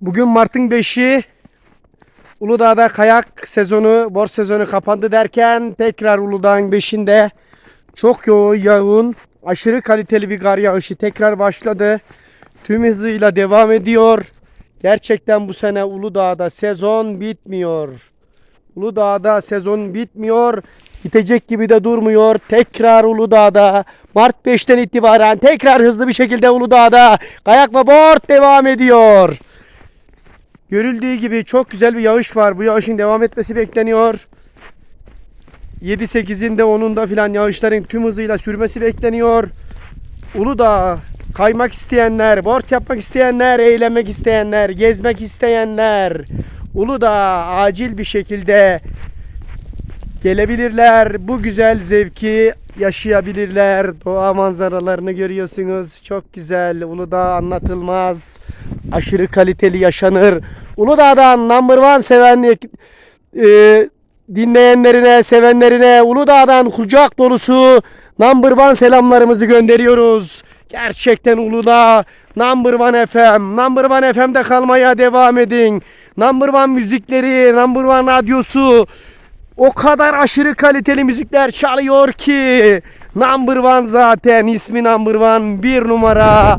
Bugün Mart'ın 5'i Uludağ'da kayak sezonu, borç sezonu kapandı derken tekrar Uludağ'ın 5'inde çok yoğun yağın, aşırı kaliteli bir kar yağışı tekrar başladı. Tüm hızıyla devam ediyor. Gerçekten bu sene Uludağ'da sezon bitmiyor. Uludağ'da sezon bitmiyor. Bitecek gibi de durmuyor. Tekrar Uludağ'da Mart 5'ten itibaren tekrar hızlı bir şekilde Uludağ'da kayak ve board devam ediyor. Görüldüğü gibi çok güzel bir yağış var. Bu yağışın devam etmesi bekleniyor. 7-8'inde 10'unda filan yağışların tüm hızıyla sürmesi bekleniyor. Uludağ kaymak isteyenler, board yapmak isteyenler, eğlenmek isteyenler, gezmek isteyenler Uludağ acil bir şekilde gelebilirler. Bu güzel zevki yaşayabilirler. Doğa manzaralarını görüyorsunuz. Çok güzel. Uludağ anlatılmaz. Aşırı kaliteli yaşanır. Uludağ'dan number one sevenlik e, dinleyenlerine, sevenlerine Uludağ'dan kucak dolusu number one selamlarımızı gönderiyoruz. Gerçekten Uludağ number one FM. Number one FM'de kalmaya devam edin. Number one müzikleri, number one radyosu o kadar aşırı kaliteli müzikler çalıyor ki number one zaten ismi number one bir numara.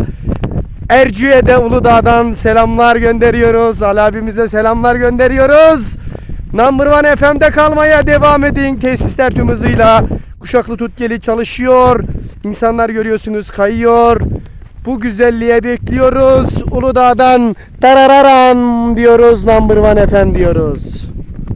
Ercüye'de Uludağ'dan selamlar gönderiyoruz. Ali abimize selamlar gönderiyoruz. Number One FM'de kalmaya devam edin. Tesisler tüm hızıyla Kuşaklı Tutgeli çalışıyor. İnsanlar görüyorsunuz kayıyor. Bu güzelliğe bekliyoruz. Uludağ'dan tarararan diyoruz. Number One FM diyoruz.